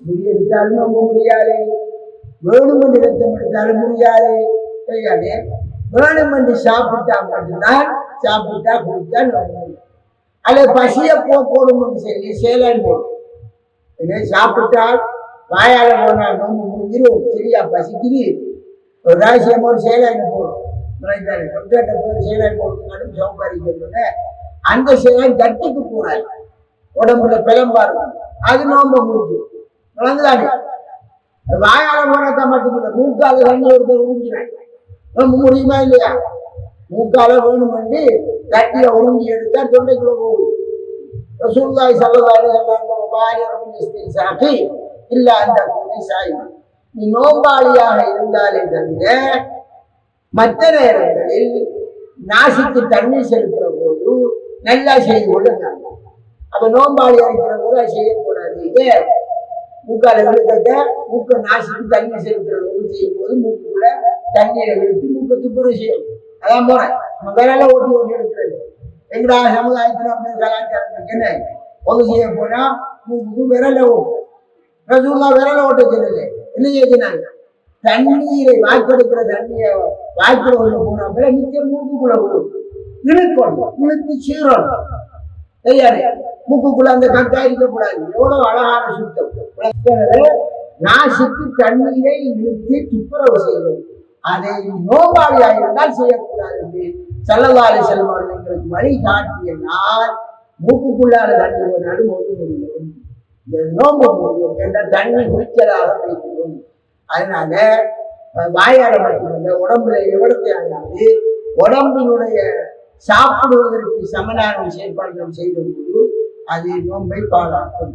முடியெடுத்தாலும் நம்ப முடியாது. வேணுமென்று ரத்தம் எடுத்தாலும் முடியாது. தெரியாது? வேணுமென்று சாப்பிட்டா மட்டும்தான் சாப்பிட்டா குடித்தா நம்ப முடியும். அல்ல பசிய போ போடும் சொல்லி செயலன் போடும் சாப்பிட்டால் வாயால் போனால் நோம்பு முடிஞ்சிடும் சரியா பசிக்குது? ஒரு ராசியம் ஒரு சேலைன்னு போடும் கொண்டாட்ட பேர் சேலை போட்டுனாலும் சோம்பாரிக்கிறதுல அந்த சேலை கட்டுக்கு போறாரு உடம்புல பிளம்பா இருக்கும் அது நோம்ப முடிஞ்சிடும் விளங்குதானே வாயால போனதா மட்டுமில்லை. மூக்கால கண்ணு ஒருத்தர் உறிஞ்சினேன் முடியுமா இல்லையா? மூக்கால வேணும் பண்ணி தட்டிய உறிஞ்சி எடுத்தா தொண்டைக்குள்ள போகுது. ரசூலுல்லாஹி ஸல்லல்லாஹு அலைஹி வஸல்லம் இல்ல அந்த சாய் நீ நோம்பாளியாக இருந்தாலே தவிர மற்ற நேரங்களில் நாசிக்கு தண்ணீர் செலுத்துற போது நல்லா செய்து கொள்ளுங்க அப்ப நோம்பாளியா இருக்கிற போது செய்யக்கூடாது. மூக்கால விழுக்கத்த மூக்க நாசிக்கு தண்ணி செலுத்துறது செய்யும் போது மூக்குக்குள்ள தண்ணீரை விழுத்து மூக்க துப்புரவு செய்யும். அதான் போறேன் நம்ம வேலையெல்லாம் ஓட்டி ஓட்டி எடுக்கிறது. எங்கடா சமுதாயத்தில் அப்படி கலாச்சாரம் இருக்குன்னு பொது செய்ய போனா மூக்கு விரல ஓட்டும் ரசூல்லா விரல ஓட்ட சொல்லல. என்ன செய்யினாங்க தண்ணீரை வாய்க்கெடுக்கிற தண்ணியை வாய்க்குள்ள உள்ள போறப்ப நிச்சயம் மூக்குக்குள்ள போகும் இழுக்கணும் இழுத்து சீரணும் தெரியாது மூக்குக்குள்ள அந்த கட்டா இருக்கக்கூடாது. எவ்வளவு அழகான சுத்தம். நாசிக்கு தண்ணீரை இழுத்து துப்புரவு செய்வது அதை நோபாளியாக இருந்தால் செய்யக்கூடாது என்று செல்லவாரி செல்லும் அவர்கள் எங்களுக்கு வழிகாட்டிய நான் மூக்குக்குள்ளால தண்ணி ஒரு நாடு முடியும் இந்த நோம்பு முடியும் என்ற தண்ணி குடிக்கலாக வைக்கிறோம் அதனால அஹ், வாயால மட்டுமல்ல உடம்புல எவ்வளத்தையாவது உடம்பினுடைய சாப்பிடுவதற்கு சமனான செயற்பாடுகள் செய்த போது அது நோன்பை பாழாக்கும்.